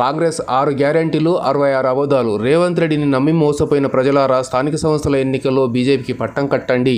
కాంగ్రెస్ ఆరు గ్యారంటీలు అరవై ఆరు అబద్ధాలు. రేవంత్ రెడ్డిని నమ్మి మోసపోయిన ప్రజలారా స్థానిక సంస్థల ఎన్నికల్లో బీజేపీకి పట్టం కట్టండి.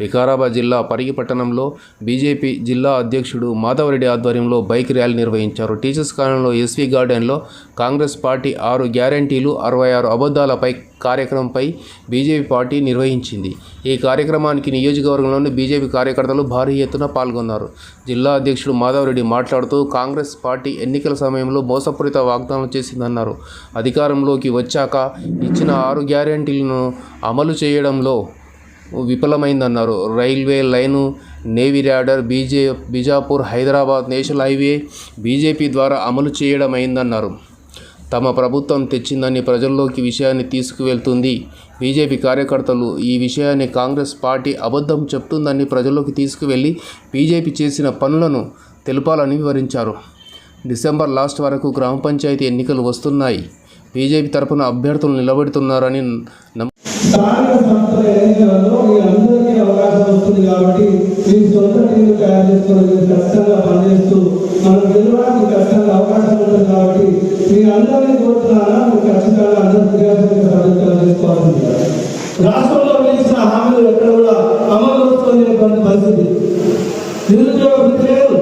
వికారాబాద్ జిల్లా పరిగి పట్టణంలో బీజేపీ జిల్లా అధ్యక్షుడు మాధవరెడ్డి ఆధ్వర్యంలో బైక్ ర్యాలీ నిర్వహించారు. టీచర్స్ కాలనీలో ఎస్వీ గార్డెన్లో కాంగ్రెస్ పార్టీ ఆరు గ్యారంటీలు అరవై ఆరు అబద్ధాలపై కార్యక్రమంపై బీజేపీ పార్టీ నిర్వహించింది. ఈ కార్యక్రమానికి నియోజకవర్గంలోని బీజేపీ కార్యకర్తలు భారీ ఎత్తున పాల్గొన్నారు. జిల్లా అధ్యక్షుడు మాధవరెడ్డి మాట్లాడుతూ కాంగ్రెస్ పార్టీ ఎన్నికల సమయంలో మోసపూరిత వాగ్దానం చేసిందన్నారు. అధికారంలోకి వచ్చాక ఇచ్చిన ఆరు గ్యారంటీలను అమలు చేయడంలో విఫలమైందన్నారు. Railway line navy radar బీజే Bijapur Hyderabad national highway BJP ద్వారా అమలు చేయడమైందన్నారు. తమ ప్రభుత్వం తెచ్చిందని ప్రజల్లోకి విషయాన్ని తీసుకువెళ్తుంది. బీజేపీ కార్యకర్తలు ఈ విషయాన్ని కాంగ్రెస్ పార్టీ అబద్ధం చెప్తుందని ప్రజల్లోకి తీసుకువెళ్ళి బీజేపీ చేసిన పనులను తెలపాలని వివరించారు. డిసెంబర్ లాస్ట్ వరకు గ్రామ పంచాయతీ ఎన్నికలు వస్తున్నాయి. బీజేపీ తరఫున అభ్యర్థులు నిలబెడుతున్నారని నమ్మ స్థానిక కాబట్టి మీ మీరు అందరినీ కోరుతున్నారా? మీరు ఖచ్చితంగా అందరూ విద్యార్థులకు సదుపాయాలు రాష్ట్రంలో ఇచ్చిన హామీలు ఎక్కడ కూడా అమలు వస్తున్నటువంటి పరిస్థితి. నిరుద్యోగ వృత్తి లేదు.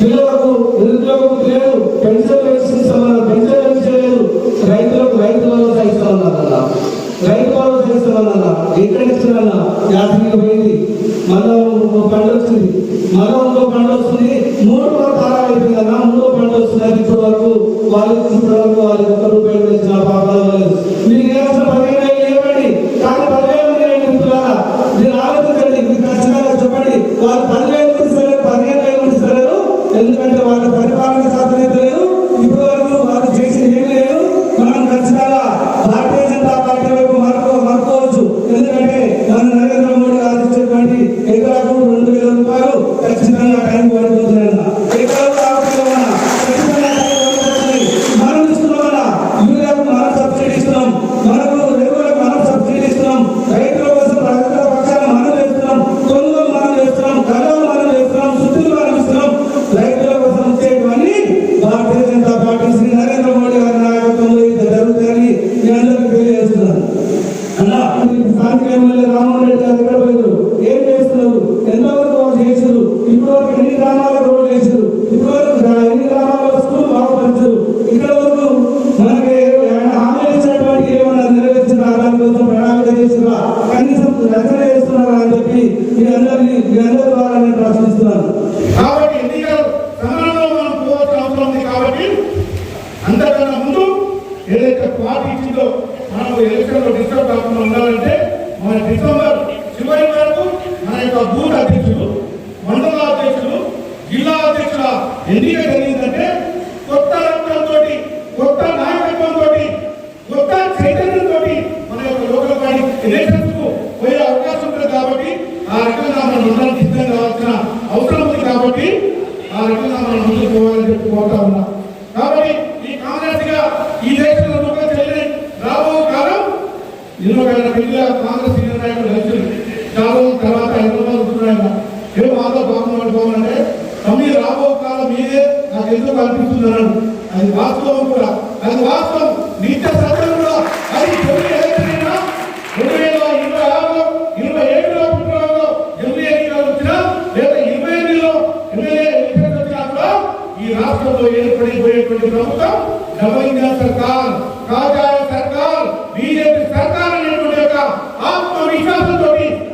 పిల్లలకు నిరుద్యోగ వృత్తి లేదు. పెన్షన్ ఇస్తామన్నారు పెన్షన్ పెంచలేదు రైతులకు రైతు భరోసా ఇస్తామన్నారన్న. రైతు భరోసా ఇస్తామన్నా ఎక్కడ ఇస్తారన్న యాత్రికి పోయింది. మళ్ళా పండు వచ్చింది మళ్ళా ఇంకో వస్తుంది. మూడు కూడా పంట ఇప్పటి వరకు వాళ్ళకి ఇప్పటి వరకు వాళ్ళకి ఒక్క రూపాయలు తెచ్చిన పాపాలు లేదు. మీకు పదిహేను వేలు ఇవ్వండి కానీ పదివేలు మంది మిత్రులారా. మీరు ఆలోచించండి. మీకు ఖచ్చితంగా చెప్పండి. వాళ్ళు పదివేలు ఇస్తలేరు పదిహేను వేలు ఇస్తలేరు. ఎందుకంటే వాళ్ళ పరిపాలన ఎమ్మెల్యే రామోహన్ గారు ఎక్కడ పోయారు ఏం చేస్తున్నారు? ఎంతవరకు వాళ్ళు చేశారు? ఇప్పటివరకు ఎన్ని గ్రామాలకు రోడ్లు చేశారు? ఇప్పటివరకు గ్రా- ఎన్ని గ్రామాల స్కూల్ బాగుపరిచారు ఇక్కడ వరకు మనకి ఏమైనా ఇచ్చినటువంటి ఏమైనా నెరవేర్చిన దాని కోసం ప్రణాళిక చేసినా కనీసం రచన చేస్తున్నారా అని చెప్పి మీ అందరినీ మీ అందరి ద్వారా నేను ప్రశ్నిస్తున్నాను. కాబట్టి ఎన్నికల సమయంలో మనం పోవాల్సిన అవసరం ఉంది కాబట్టి అంతకన్నా ముందు ఏదైతే పార్టీ ఇచ్చిందో మనం ఎలక్షన్లో డిస్టర్బ్ కాకుండా ఉండాలంటే మన డిసెంబర్ చివరి వరకు మన యొక్క బూత్ అధ్యక్షులు మండల అధ్యక్షులు జిల్లా అధ్యక్షుల ఎన్నిక జరిగిందంటే కొత్త రంగంతో కొత్త నాయకత్వంతో కొత్త చైతన్యంతో మన యొక్క లోకల్ బాడీ ఎలక్షన్స్కు పోయే అవకాశం ఉంది కాబట్టి ఆ రకంగా మన మండలం సిద్ధం కావాల్సిన అవసరం ఉంది కాబట్టి ఆ రకంగా మనం ముందుకు పోవాలని చెప్పి కోరుతా ఉన్నా. కాబట్టి ఈ కాంగ్రెస్గా ఈ ఎన్నో వేల పెళ్ళిగా కాంగ్రెస్ సీనియర్ నాయకులు కలిసి చాలా తర్వాత హైదరాబాద్ మంది ఉంటున్నాయి ఏం మాతో బాగుపడిపోవాలంటే తమ్మి రాబో కాలం మీదే నాకు ఎందుకు అనిపిస్తుంది అన్నాడు. అది వాస్తవం కూడా. అది వాస్తవం. నిత్య సత్యం కూడా. అది తొమ్మిది ఎలక్షన్ రెండు వేల ఇరవై ఆరులో ఇరవై ఏడులో ఎనిమిది ఎన్నికలు వచ్చినా లేదా ఇరవై ఎనిమిదిలో ఎమ్మెల్యే ఎన్నికలు వచ్చినా కూడా ఈ రాష్ట్రంలో ఏర్పడిపోయేటువంటి ప్రభుత్వం డబల్ ఇంజన్ సర్కార్ కాజాయ సర్కార్ బీజేపీ సర్కార్ అనేటువంటి యొక్క ఆత్మవిశ్వాసంతో